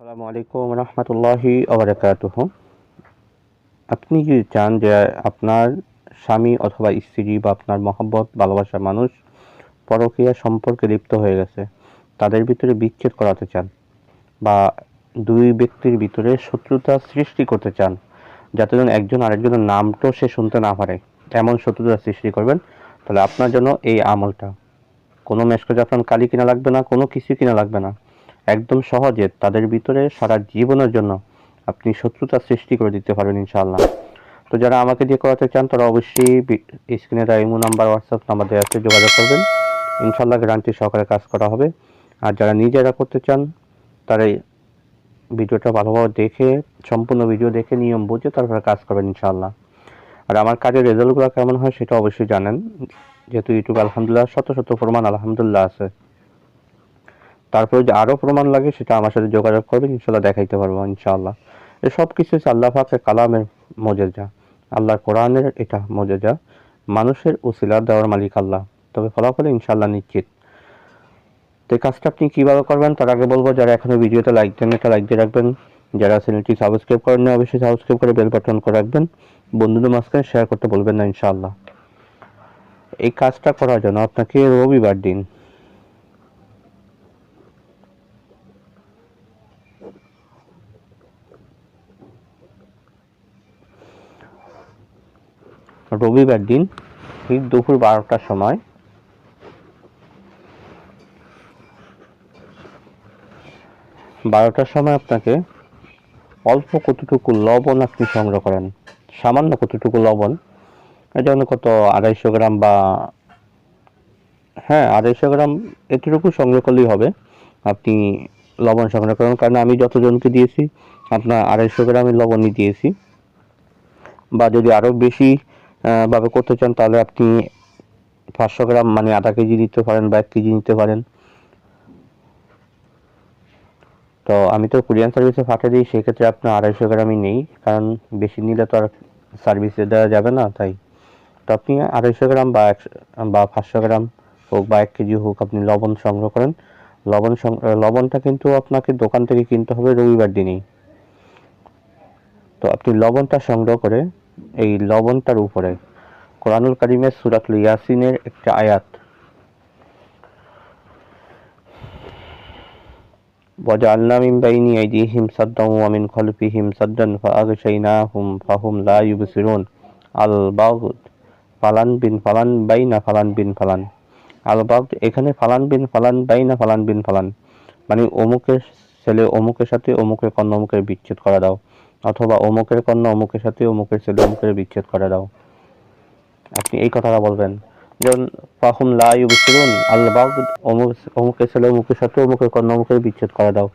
আসসালামু আলাইকুম রহমতুল্লাহি আবরাকাতুহ আপনি যদি চান যে আপনার স্বামী অথবা স্ত্রী বা আপনার মহব্বত, ভালোবাসার মানুষ পরকীয়া সম্পর্কে লিপ্ত হয়ে গেছে, তাদের ভিতরে বিচ্ছেদ করাতে চান বা দুই ব্যক্তির ভিতরে শত্রুতা সৃষ্টি করতে চান, যাতে যেন একজন আরেকজনের নামটাও সে শুনতে না পারে, এমন শত্রুতা সৃষ্টি করবেন তাহলে আপনার জন্য এই আমলটা। কোনো মেশকো আপনার কালি কিনা লাগবে না, কোনো কিছু কিনা লাগবে না। একদম সহজে তাদের ভিতরে সারা জীবনের জন্য আপনি শত্রুতা সৃষ্টি করে দিতে পারবেন ইনশাআল্লাহ। তো যারা আমাকে দিয়ে করাতে চান, তারা অবশ্যই স্ক্রিনে দেওয়া ইমো নাম্বার হোয়াটসঅ্যাপ নাম্বার দেওয়া আছে, যোগাযোগ করবেন। ইনশাআল্লাহ গ্যারান্টি সহকারে কাজ করা হবে। আর যারা নিজেরা করতে চান, তারা এই ভিডিওটা ভালোভাবে দেখে, সম্পূর্ণ ভিডিও দেখে, নিয়ম বুঝে তারপরে কাজ করবেন ইনশাআল্লাহ। আর আমার কাজের রেজাল্টগুলো কেমন হয় সেটা অবশ্যই জানেন। যেহেতু ইউটিউব আলহামদুলিল্লাহ শত শত প্রমাণ আলহামদুলিল্লাহ আছে। তারপরে যে আরও প্রমাণ লাগে সেটা আমার সাথে যোগাযোগ করবেন ইনশাল্লাহ দেখাইতে পারব, ইনশাআল্লাহ। এ সব কিছু হচ্ছে আল্লাহ পাকের কালামের মজেজা। আল্লাহর কোরআনের এটা মজেজা। মানুষের উসিলা দেওয়ার মালিক আল্লাহ। তবে ফলাফলে ইনশাল্লাহ নিশ্চিত। তো এই কাজটা আপনি কীভাবে করবেন তার আগে বলব, যারা এখনও ভিডিওতে লাইক দেন এটা লাইক দিয়ে রাখবেন। যারা চ্যানেলটি সাবস্ক্রাইব করেন না অবশ্যই সাবস্ক্রাইব করে বেল বাটন করে রাখবেন। বন্ধুদের মাঝখানে শেয়ার করতে বলবেন না, ইনশাআল্লাহ। এই কাজটা করার জন্য আপনাকে রবিবার দিন রবিবার দিন ঠিক দুপুর বারোটার সময় বারোটার সময় আপনাকে অল্প কতটুকু লবণ আপনি সংগ্রহ করেন? সামান্য কতটুকু লবণ? এই যেমন কত, আড়াইশো গ্রাম বা হ্যাঁ আড়াইশো গ্রাম এতটুকু সংগ্রহ করলেই হবে। আপনি লবণ সংগ্রহ করেন, কারণ আমি যতজনকে দিয়েছি, আপনার আড়াইশো গ্রামের লবণই দিয়েছি। বা যদি আরও বেশি ভাবে করতে চান, তাহলে আপনি পাঁচশো গ্রাম মানে আধা কেজি নিতে পারেন বা এক কেজি নিতে পারেন। তো আমি তো কুরিয়ান সার্ভিসে পাঠিয়ে দিই, সেক্ষেত্রে আপনার আড়াইশো গ্রামই নেই, কারণ বেশি নিলে তো আর সার্ভিসে দেওয়া যাবে না, তাই। তো আপনি আড়াইশো গ্রাম বা একশো, বা পাঁচশো গ্রাম হোক বা এক কেজি হোক, আপনি লবণ সংগ্রহ করেন। লবণ লবণটা কিন্তু আপনাকে দোকান থেকে কিনতে হবে রবিবার দিনেই। তো আপনি লবণটা সংগ্রহ করে, এই লবণটার উপরে কোরআনুল কারিমের সুরাতুল ইয়াসিনের একটা আয়াত وجعلنا من بين أيديهم سدا ومن خلفهم سدا فأغشيناهم فهم لا يبصرون البغض ফালান বিন ফালান বাইনা ফালান বিন ফালান আলবাগ এখানে ফালান বিন ফালান বাইনা ফালান বিন ফালান মানে অমুকের ছেলে অমুকের সাথে অমুকের কন্যা অমুকের বিচ্ছেদ করা দাও অথবা অমুকের কন্যা অমুকের সাথে অমুকের ছেলে অমুকের বিচ্ছেদ করে দাও আপনি এই কথাটা বলবেন যেমন ফাহুম লা ইউবসিরুন, আল্লাহ অমুক, অমুকের ছেলে অমুকের সাথে অমুকের কন্যা অমুকের বিচ্ছেদ করে দাও।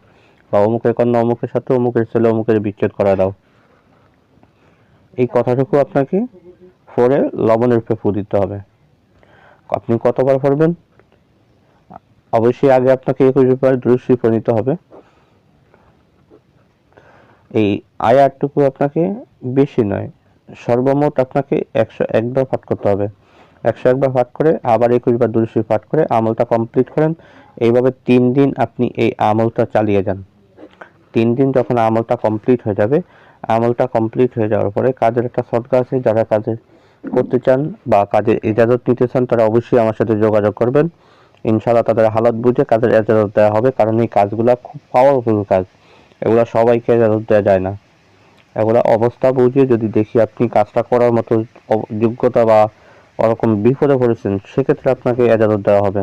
বা অমুকের কন্যা অমুকের সাথে অমুকের ছেলে অমুকের বিচ্ছেদ করে দাও। এই কথাটুকু আপনাকে ফোরে লবণের উপরে ফু দিতে হবে। আপনি কতবার পড়বেন? অবশ্যই আগে আপনাকে একুশ বার দৃষ্টি নিতে হবে। এই আয়ারটুকু আপনাকে বেশি নয়, সর্বমোট আপনাকে একশো একবার পাঠ করতে হবে। একশো একবার পাঠ করে, আবার একুশ বার দুরুশি পাঠ করে আমলটা কমপ্লিট করেন। এইভাবে তিন দিন আপনি এই আমলটা চালিয়ে যান। তিন দিন যখন আমলটা কমপ্লিট হয়ে যাবে, আমলটা কমপ্লিট হয়ে যাওয়ার পরে কাজের একটা সদকা আছে, যারা কাজে করতে চান বা কাজের ইজাজত নিতে চান, তারা অবশ্যই আমার সাথে যোগাযোগ করবেন। ইনশাআল্লাহ তাদের হালত বুঝে কাজের ইজাজত দেওয়া হবে, কারণ এই কাজগুলো খুব পাওয়ারফুল কাজ। এগুলো সবাইকে ইজাজত দেওয়া যায় না। এগুলো অবস্থা বুঝে যদি দেখি আপনি কাজটা করার মতো যোগ্যতা বা ওরকম বিপদে পড়েছেন, সেক্ষেত্রে আপনাকে এজাজত দেওয়া হবে।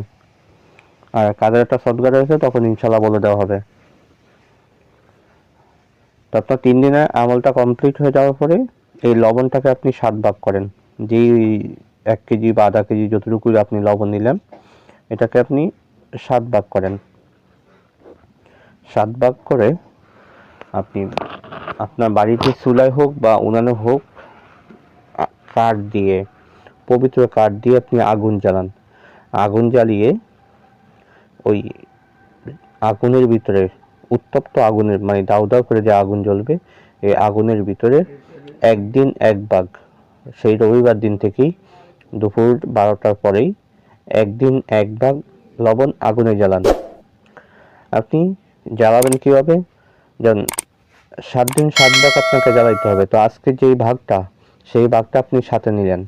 আর কাজের একটা সদগা রয়েছে, তখন ইনশাল্লাহ বলে দেওয়া হবে। তো আপনার তিন দিনে আমলটা কমপ্লিট হয়ে যাওয়ার পরে এই লবণটাকে আপনি সাত ভাগ করেন। যেই এক কেজি বা আধা কেজি যতটুকু আপনি লবণ নিলেন এটাকে আপনি সাত ভাগ করেন। সাত ভাগ করে আপনি আপনার বাড়িতে চুলায় হোক বা উনানে হোক কাঠ দিয়ে পবিত্র কাঠ দিয়ে আপনি আগুন জ্বালান। আগুন জ্বালিয়ে ওই আগুনের ভিতরে, উত্তপ্ত আগুনের মানে দাউ দাউ করে যে আগুন জ্বলবে, এই আগুনের ভিতরে একদিন এক ভাগ সেই রবিবার দিন থেকেই দুপুর বারোটার পরেই একদিন এক ভাগ লবণ আগুনে জ্বালান। আপনি জ্বালাবেন কীভাবে? যেমন সাত দিন সাত ভাগ আপনাকে জ্বালাইতে হবে। তো আজকে যেই ভাগটা সেই ভাগটা আপনি সাথে নিলেন।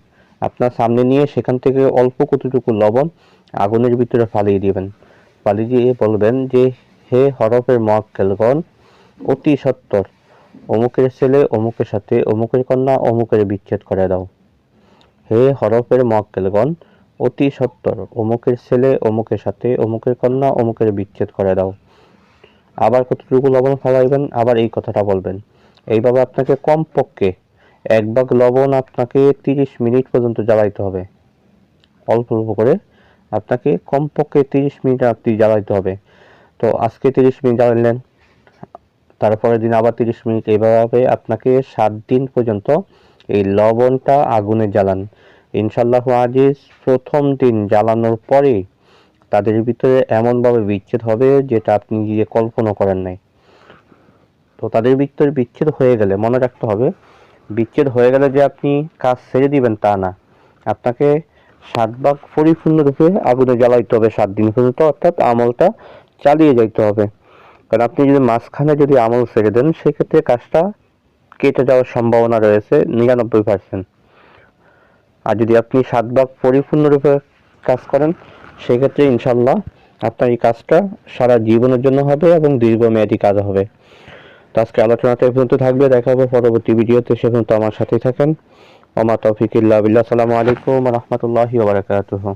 আপনার সামনে নিয়ে সেখান থেকে অল্প কতটুকু লবণ আগুনের ভিতরে ফালিয়ে দিবেন। ফালিয়ে দিয়ে বলবেন যে, হে হরফের মক্কেলগণ, অতি সত্তর। অমুকের ছেলে অমুকের সাথে, অমুকের কন্যা অমুকের বিচ্ছেদ করে দাও। হে হরফের মক্কেলগণ, অতি সত্তর। অমুকের ছেলে অমুকের সাথে, অমুকের কন্যা অমুকের বিচ্ছেদ করে দাও। আবার কতটুকু লবণ ফালাইবেন? আবার এই কথাটা বলবেন। এইভাবে আপনাকে কমপক্ষে এক ভাগ লবণ আপনাকে তিরিশ মিনিট পর্যন্ত জ্বালাইতে হবে। অল্প অল্প করে। আপনাকে কমপক্ষে তিরিশ মিনিট আপনি জ্বালাইতে হবে। তো আজকে তিরিশ মিনিট জ্বালালেন তারপরের দিন আবার তিরিশ মিনিট এইভাবে আপনাকে সাত দিন পর্যন্ত এই লবণটা আগুনে জ্বালান। ইনশাল্লাহ আজিজ, প্রথম দিন জ্বালানোর পরেই তাদের ভিতরে এমনভাবে বিচ্ছেদ হবে যেটা আপনি নিজে কল্পনা করেন নাই। তো তাদের ভিতরে বিচ্ছেদ হয়ে গেলে মনে রাখতে হবে বিচ্ছেদ হয়ে গেলে যে আপনি কাজ ছেড়ে দিবেন তা না। আপনাকে সাত ভাগ পরিপূর্ণরূপে আগুনে জ্বালাইতে হবে সাত দিন পর্যন্ত, অর্থাৎ আমলটা চালিয়ে যাইতে হবে। কারণ আপনি যদি মাঝখানে যদি আমল ছেড়ে দেন, সেক্ষেত্রে কাজটা কেটে যাওয়ার সম্ভাবনা রয়েছে নিরানব্বই পার্সেন্ট আর যদি আপনি সাত ভাগ পরিপূর্ণরূপে কাজ করেন, সেক্ষেত্রে ইনশাল্লাহ আপনার এই কাজটা সারা জীবনের জন্য হবে এবং দীর্ঘমেয়াদী কাজ হবে। তো আজকে আলোচনাতে এ পর্যন্ত থাকবে, দেখা হবে পরবর্তী ভিডিওতে, সে পর্যন্ত আমার সাথেই থাকেন। আমার তৌফিক ইল্লা বিল্লাহ। আসসালামু আলাইকুম রহমতুল্লাহি ওবরাকাতুহু